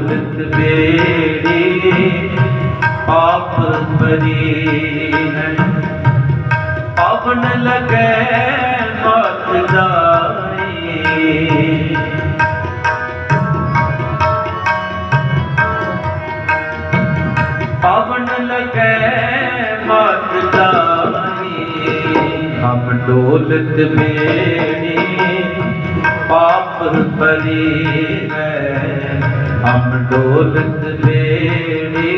ਡੋਲਤ ਬੇੜੀ ਪਾਪ ਪਰੀ ਹੈ ਪਵਨ ਲਗੈ ਮਤ ਜਾਏ ਪਵਨ ਲਗੈ ਮਤ ਜਾਏ ਹਮ ਡੋਲਤ ਬੇੜੀ ਪਾਪ ਪਰੀ ਹੈ ਹਮ ਡੋਲਤ ਬੇੜੀ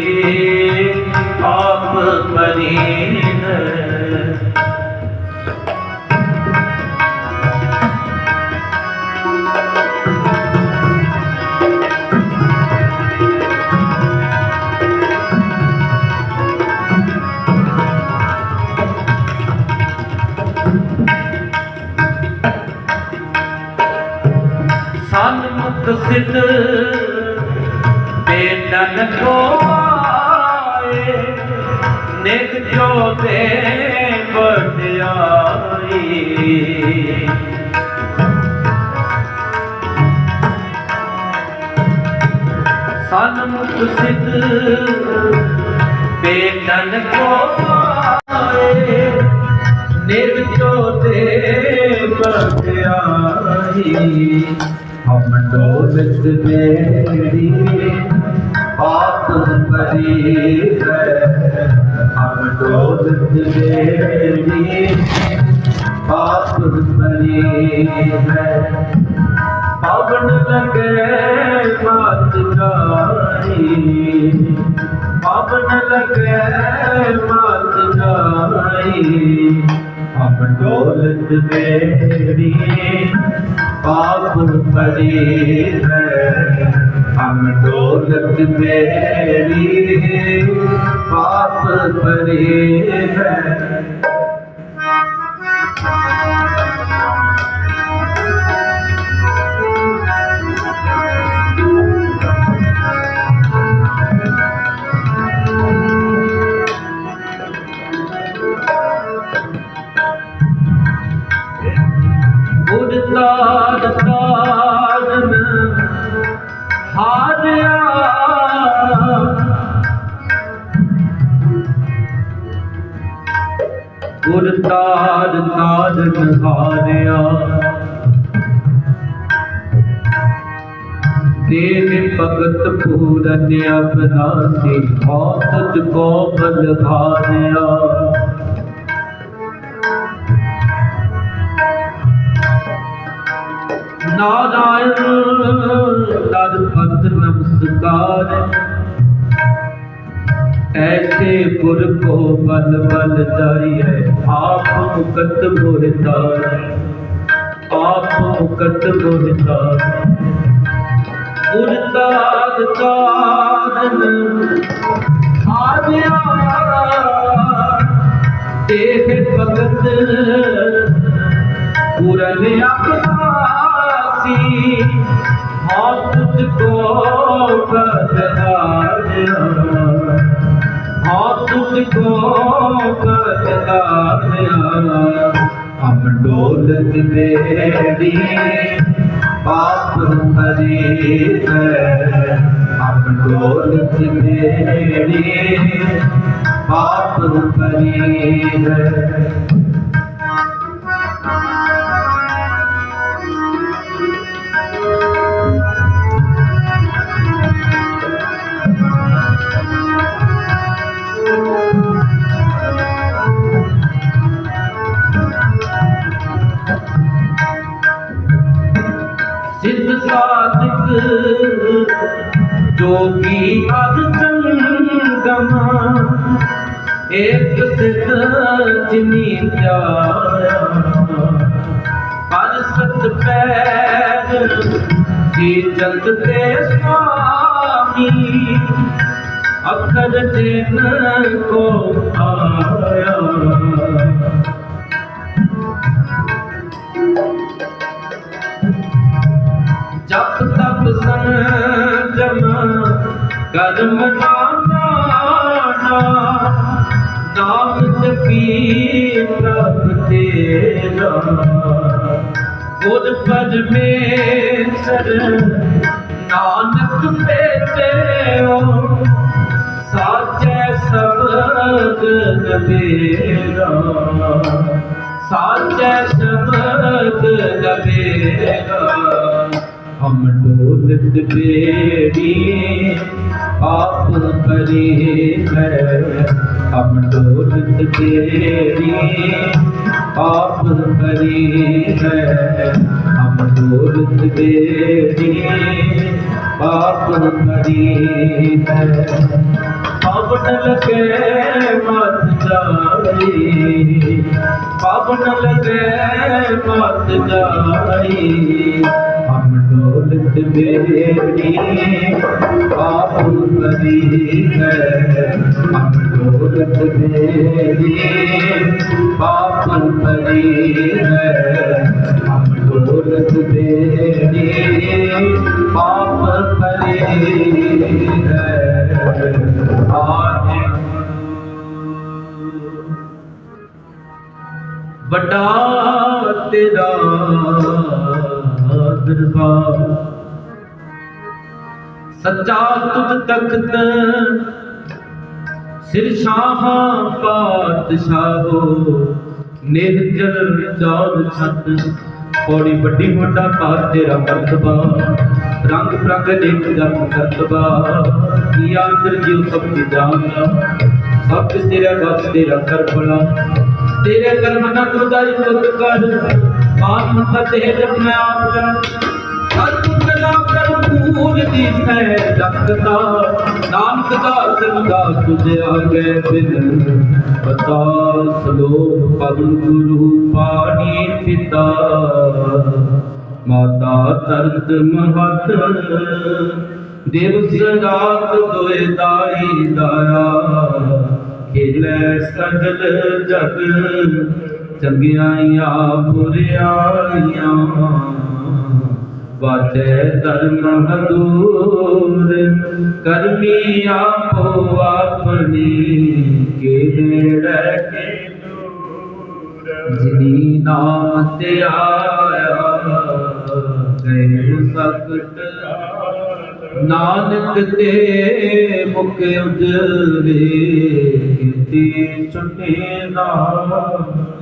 ਪਾਪ ਪਰੀ ਹੈ ਸਨਮੁਖ ਸਿਧ ਬੇਟਨ ਕੋ ਜੋ ਦੇ ਵਡਿਆਈ ਸਨਮੁਖ ਸਿਧ ਬੇਟਨ ਕੋ ਆਏ ਜੋ ਦੇ ਵਡਿਆਈ। ਹਮ ਡੋਲਤ ਮੇਰੀ ਪਾਪ ਪਰੀ ਹੈ। ਹਮ ਡੋਲਤ ਮੇਰੀ ਪਾਪ ਪਰੀ ਹੈ। ਪਵਨ ਲਗੇ ਮਤ ਜਾਈ, ਪਵਨ ਲਗੇ ਮਤ ਜਾਈ। ਹਮ ਡੋਲਤ ਮੇਰੀ ਪਾਪ ਪਰੀ ਹੈ ਹਮ ਡੋਲਤ ਮੇਰੀ ਪਾਪ ਪਰੀ ਹੈ। ਉਡਤਾਰ ਤਾਰਨ ਹਾਰਿਆ। ਉਡਤਾਰ ਤਾਰਨ ਹਾਰਿਆ। ਤੇਰੇ ਭਗਤ ਪੂਰਨ ਅਬਨਾਸੀ ਹੌਤ ਕੋ ਬਲਹਾਰਿਆ ਨਾਰਾਇਣ, ਤਦ ਪਤ ਨਮਸਕਾਰ। ਐਸੇ ਪੁਰ ਕੋ ਬਲ ਬਲ ਜਾਈ ਹੈ ਆਪ ਮੁਕਤ ਮੋਹਿਤਾਰ ਆਪ ਮੁਕਤ ਮੋਹਿਤਾਰ ਗੁਰ ਤਾਰਨ ਆਦਿਆ ਦੇਹ ਭਗਤ, ਪੂਰਨ ਅਪਨਾਸੀ ਹਾਂ ਤੁਝ ਕੋ ਬਦਲਾਇਆ ਹਾਂ ਤੁਝ ਕੋ ਬਦਲਾਇਆ ਹਮ ਡੋਲਤ ਮੇਰੀ ਪਾਪ ਹਰੀ ਹੈ ਹਮ ਡੋਲਤ ਮੇਰੀ ਪਾਪ ਹਰੀ ਹੈ ਸਾਧਕ ਜੋਗੀ ਅਦ ਸੰਗਮ ਇੱਕ ਸਿੱਧ ਜਿਨੀ ਧਿਆਇਆ ਪਰ ਸਤ ਪੈਰ ਜੀ ਜਗਤ ਤੇ ਸੁਆਮੀ, ਅਖਰ ਜਿਨ ਕੋ ਕਰਮ ਨਾਨਾ ਨਾਮ ਜਪੀ ਪ੍ਰਭ ਤੇਰਾ। ਗੁਰ ਪਰਮੇਸ਼ਰ ਨਾਨਕ ਭੇਟਿਓ, ਸਾਚੈ ਸਬਦ ਨਬੇਰਾ ਸਾਚੈ ਸਬਦ ਨਬੇਰਾ ਹਮ ਡੋਲਤ ਬੇੜੀ ਆਪ ਕਰੀ ਹੈ ਹਮ ਡੋਲਤ ਬੇੜੀ ਆਪ ਕਰੀ ਹੈ ਹਮ ਡੋਲਤ ਬੇੜੀ ਆਪ ਕਰੀ ਹੈ ਪਾਵਨ ਲਗੇ ਮਤ ਜਾਈ ਪਾਵਨ ਲਗੇ ਮਤ ਜਾਈ ਹਮ ਡੋਲਤ ਬੇੜੀ ਆਪ ਕਰੀ ਹੈ ਹਮ ਡੋਲਤ ਬੇੜੀ ਆਪ ਕਰੀ ਹੈ ਹਮ ਡੋਲਤ ਬੇੜੀ ਆਪ ਕਰੀ ਹੈ ਆਏ ਵੱਡਾ ਤੇਰਾ ਦਰਬਾਰ। ਸੱਚਾ ਤੁਧ ਤਖਤ, ਸਿਰ ਸ਼ਾਹਾਂ ਪਾਤਸ਼ਾਹੋ ਨਿਰਜਲ ਚੌਦ ਛੱਤ, ਪੌੜੀ ਵੱਡੀ ਮੋਟਾ ਪਾਰ ਤੇਰਾ ਮਰਤਬਾ ਰੰਗ ਪ੍ਰਗ ਦੇਖ ਜਪ ਕਰਤਬਾ ਕੀ ਅੰਦਰ ਜਿਉ ਸਭ ਕੀ ਜਾਣਦਾ। ਸਭ ਤੇਰਾ ਬਸ ਤੇਰਾ ਕਰ ਬਣਾ ਤੇਰੇ ਕਰਮ ਨਾ ਤੁਦਾਈ ਤੁਧ ਕਰ। ਮਾਨ ਮਤ ਤੇ ਜਪ ਮੈਂ ਆਪ ਜਾਣ ਸਤਿ ਕਲਾ ਕਰ ਪੂਜ ਦੀ ਸੈ ਜਗਤਾ ਨਾਨਕ ਦਾ ਤੁਝ ਆਗੇ ਬਿਨ। ਬਤਾ ਸਲੋਕ ਪਵਨ ਗੁਰੂ ਪਾਣੀ ਪਿਤਾ। ਮਾਤਾ ਤਰਤ ਮਹਤ। ਦਿਵਸ ਰਾਤ ਦੋਏ ਦਾਈ ਦਾਇਆ। ਖੇਲੇ ਸਗਲ ਜਗ। ਚੰਗਿਆਈਆਂ ਬੁਰਿਆਈਆਂ ਵਾਚੈ ਧਰਮ ਹਦੂਰ ਕਰਮੀ ਆਪੋ ਆਪਣੀ ਕਿਹੜੇ ਕੇ ਜਿਨੀ ਨਾਮ ਤੇ ਆਇਆ, ਗਏ ਸਕਟ ਨਾਨਕ ਤੇ ਮੁਖ ਉਜਲੇ, ਕੀਤੀ ਸੁਨੇ ਨਾਮ।